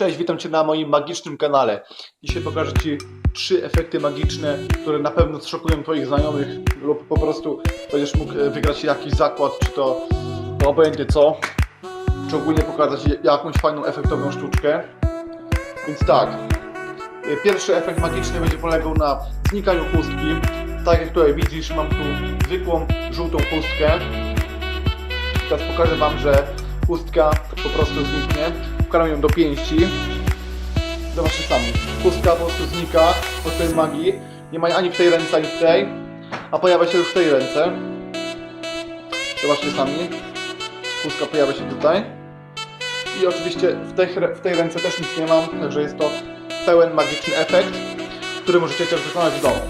Cześć, witam Cię na moim magicznym kanale. Dzisiaj pokażę Ci trzy efekty magiczne, które na pewno zszokują Twoich znajomych lub po prostu będziesz mógł e, wygrać jakiś zakład, czy to, obojętnie co, czy ogólnie pokazać jakąś fajną, efektowną sztuczkę. Więc tak, e, pierwszy efekt magiczny będzie polegał na znikaniu chustki. Tak jak tutaj widzisz, mam tu zwykłą, żółtą chustkę. Teraz pokażę Wam, że chustka po prostu zniknie. Wkładam ją do pięści. Zobaczcie sami. Chustka po prostu znika od tej magii. Nie ma ani w tej ręce, ani w tej. A pojawia się już w tej ręce. Zobaczcie sami. Chustka pojawia się tutaj. I oczywiście w tej, w tej ręce też nic nie mam, także jest to pełen magiczny efekt, który możecie też wykonać w domu.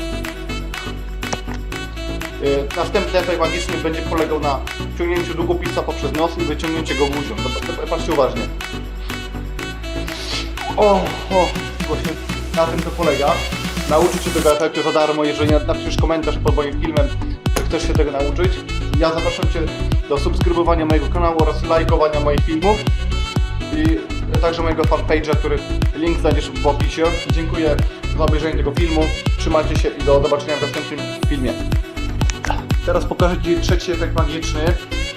Yy, Następny efekt magiczny będzie polegał na wciągnięciu długopisa poprzez nos i wyciągnięcie go buzią. Patrzcie uważnie. O, o, właśnie na tym to polega. Nauczyć się tego efektu za darmo, jeżeli napiszesz komentarz pod moim filmem, że chcesz się tego nauczyć. Ja zapraszam Cię do subskrybowania mojego kanału oraz lajkowania moich filmów i także mojego fanpage'a, który link znajdziesz w opisie. Dziękuję za obejrzenie tego filmu. Trzymajcie się i do zobaczenia w następnym filmie. Teraz pokażę Ci trzeci efekt magiczny,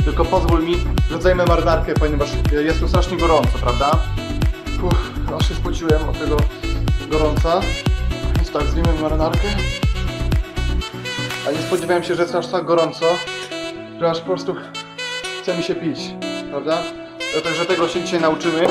tylko pozwól mi, że zajmę marynarkę, ponieważ jest tu strasznie gorąco, prawda? Uff, aż się spociłem od tego gorąca. Więc tak, zdejmę marynarkę. A nie spodziewałem się, że jest aż tak gorąco, że aż po prostu chce mi się pić, prawda? Także tego się dzisiaj nauczymy.